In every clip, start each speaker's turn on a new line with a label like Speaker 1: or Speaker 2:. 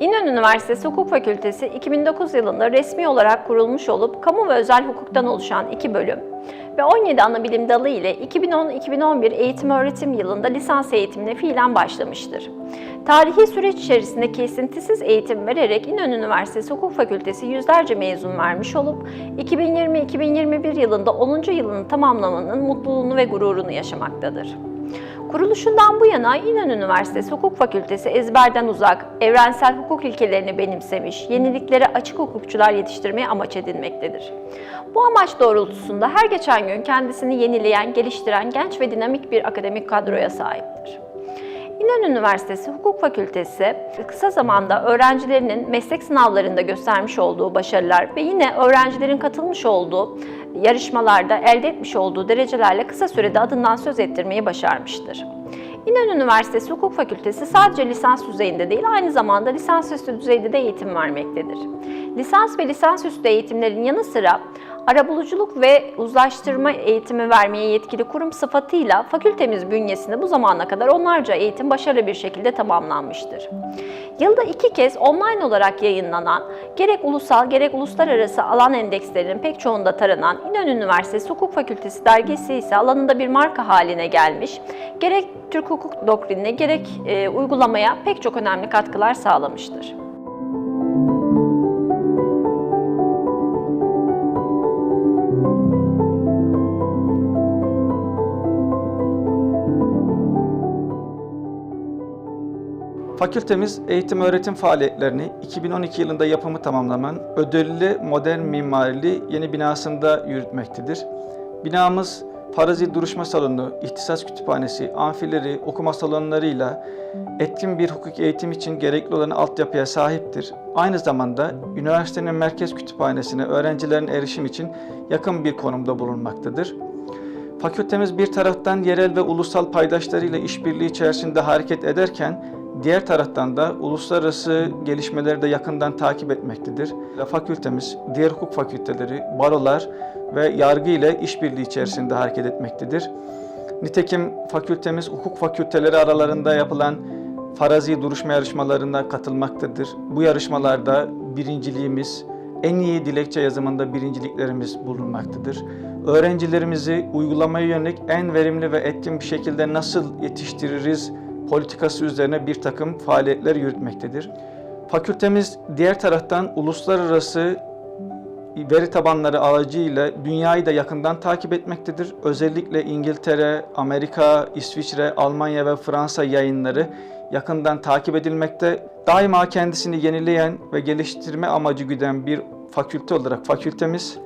Speaker 1: İnönü Üniversitesi Hukuk Fakültesi 2009 yılında resmi olarak kurulmuş olup kamu ve özel hukuktan oluşan iki bölüm ve 17 ana bilim dalı ile 2010-2011 eğitim öğretim yılında lisans eğitimine fiilen başlamıştır. Tarihi süreç içerisinde kesintisiz eğitim vererek İnönü Üniversitesi Hukuk Fakültesi yüzlerce mezun vermiş olup 2020-2021 yılında 10. yılını tamamlamanın mutluluğunu ve gururunu yaşamaktadır. Kuruluşundan bu yana İnönü Üniversitesi Hukuk Fakültesi ezberden uzak, evrensel hukuk ilkelerini benimsemiş, yeniliklere açık hukukçular yetiştirmeyi amaç edinmektedir. Bu amaç doğrultusunda her geçen gün kendisini yenileyen, geliştiren genç ve dinamik bir akademik kadroya sahiptir. İnönü Üniversitesi Hukuk Fakültesi kısa zamanda öğrencilerinin meslek sınavlarında göstermiş olduğu başarılar ve yine öğrencilerin katılmış olduğu yarışmalarda elde etmiş olduğu derecelerle kısa sürede adından söz ettirmeyi başarmıştır. İnönü Üniversitesi Hukuk Fakültesi sadece lisans düzeyinde değil, aynı zamanda lisansüstü düzeyde de eğitim vermektedir. Lisans ve lisansüstü eğitimlerin yanı sıra arabuluculuk ve uzlaştırma eğitimi vermeye yetkili kurum sıfatıyla fakültemiz bünyesinde bu zamana kadar onlarca eğitim başarılı bir şekilde tamamlanmıştır. Yılda iki kez online olarak yayınlanan, gerek ulusal gerek uluslararası alan endekslerinin pek çoğunda taranan İnönü Üniversitesi Hukuk Fakültesi dergisi ise alanında bir marka haline gelmiş, gerek Türk hukuk doktrinine gerek e, uygulamaya pek çok önemli katkılar sağlamıştır.
Speaker 2: Fakültemiz eğitim öğretim faaliyetlerini 2012 yılında yapımı tamamlanan ödüllü modern mimarili yeni binasında yürütmektedir. Binamız Farazi Duruşma Salonu, ihtisas kütüphanesi, amfileri, okuma salonlarıyla etkin bir hukuk eğitim için gerekli olan altyapıya sahiptir. Aynı zamanda üniversitenin merkez kütüphanesine öğrencilerin erişim için yakın bir konumda bulunmaktadır. Fakültemiz bir taraftan yerel ve ulusal paydaşlarıyla işbirliği içerisinde hareket ederken diğer taraftan da uluslararası gelişmeleri de yakından takip etmektedir. Fakültemiz diğer hukuk fakülteleri, barolar ve yargı ile işbirliği içerisinde hareket etmektedir. Nitekim fakültemiz hukuk fakülteleri aralarında yapılan farazi duruşma yarışmalarına katılmaktadır. Bu yarışmalarda birinciliğimiz, en iyi dilekçe yazımında birinciliklerimiz bulunmaktadır. Öğrencilerimizi uygulamaya yönelik en verimli ve etkin bir şekilde nasıl yetiştiririz politikası üzerine bir takım faaliyetler yürütmektedir. Fakültemiz diğer taraftan uluslararası veri tabanları aracıyla dünyayı da yakından takip etmektedir. Özellikle İngiltere, Amerika, İsviçre, Almanya ve Fransa yayınları yakından takip edilmekte. Daima kendisini yenileyen ve geliştirme amacı güden bir fakülte olarak fakültemiz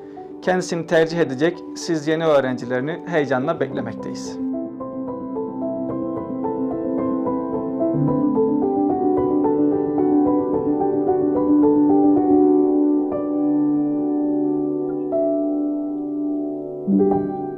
Speaker 2: kendisini tercih edecek siz yeni öğrencilerini heyecanla beklemekteyiz. Música